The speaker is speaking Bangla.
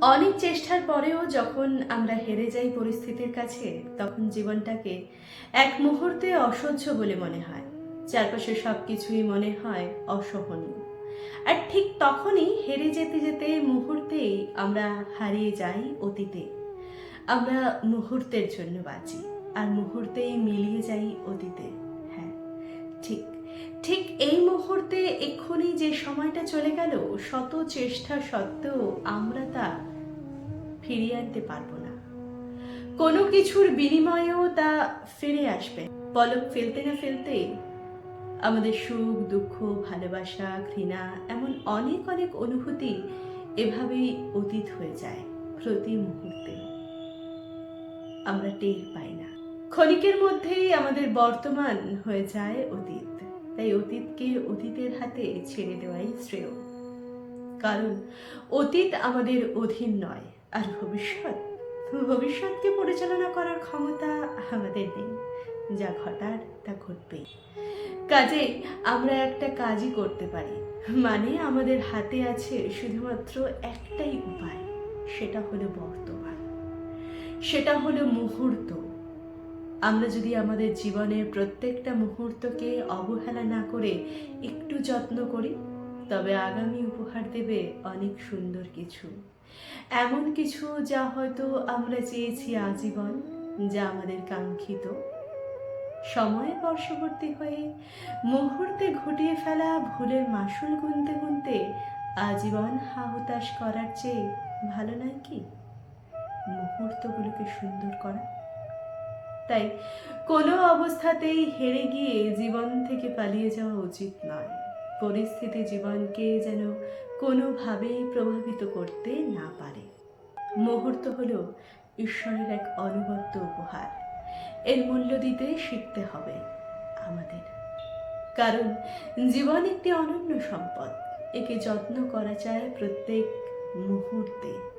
অনেক চেষ্টার পরেও যখন আমরা হেরে যাই পরিস্থিতির কাছে, তখন জীবনটাকে এক মুহূর্তে অসহ্য বলে মনে হয়। চারপাশে সব কিছুই মনে হয় অসহনীয়। আর ঠিক তখনই হেরে যেতে যেতে মুহূর্তেই আমরা হারিয়ে যাই অতীতে। আমরা মুহূর্তের জন্য বাঁচি আর মুহূর্তেই মিলিয়ে যাই অতীতে। হ্যাঁ ঠিক ঠিক এই মুহূর্তে এক্ষুনি যে সময়টা চলে গেল, শত চেষ্টা সত্ত্বেও আমরা তা ফিরিয়ে আনতে পারব না। কোনো কিছুর বিনিময়েও তা ফিরে আসবে। পলক ফেলতে না ফেলতে আমাদের সুখ, দুঃখ, ভালোবাসা, ঘৃণা এমন অনেক অনেক অনুভূতি এভাবেই অতীত হয়ে যায় প্রতি মুহূর্তে। আমরা টের পাই না। ক্ষণিকের মধ্যেই আমাদের বর্তমান হয়ে যায় অতীত। তাই অতীতকে অতীতের হাতে ছেড়ে দেওয়াই শ্রেয়। কারণ অতীত আমাদের অধীন নয়। আর ভবিষ্যৎ, ভবিষ্যৎকে পরিচালনা করার ক্ষমতা আমাদের নেই। যা ঘটার, তা ঘটবেই। কাজে আমরা একটা কাজই করতে পারি। মানে আমাদের হাতে আছে শুধুমাত্র একটাই উপায়, সেটা হলো বর্তমান। সেটা হলো মুহূর্ত। আমরা যদি আমাদের জীবনের প্রত্যেকটা মুহূর্তকে অবহেলা না করে একটু যত্ন করি তবে আগামী উপহার দেবে অনেক সুন্দর কিছু। এমন কিছু যা হয়তো আমরা চেয়েছি আজীবন, যা আমাদের কাঙ্ক্ষিত। সময়ে বর্ষবর্তী হয়ে মুহূর্তে ঘটিয়ে ফেলা ভুলের মাসুল গুনতে গুনতে আজীবন হাহুতাশ করার চেয়ে ভালো নয় কি? মুহূর্তগুলোকে সুন্দর করা। তাই কোনো অবস্থাতেই হেরে গিয়ে জীবন থেকে পালিয়ে যাওয়া উচিত নয়। পরিস্থিতি জীবনকে যেন কোনোভাবেই প্রভাবিত করতে না পারে। মুহূর্ত হল ঈশ্বরের এক অনবদ্য উপহার। এর মূল্য দিতে শিখতে হবে আমাদের। কারণ জীবন একটি অনন্য সম্পদ। একে যত্ন করা চায় প্রত্যেক মুহূর্তে।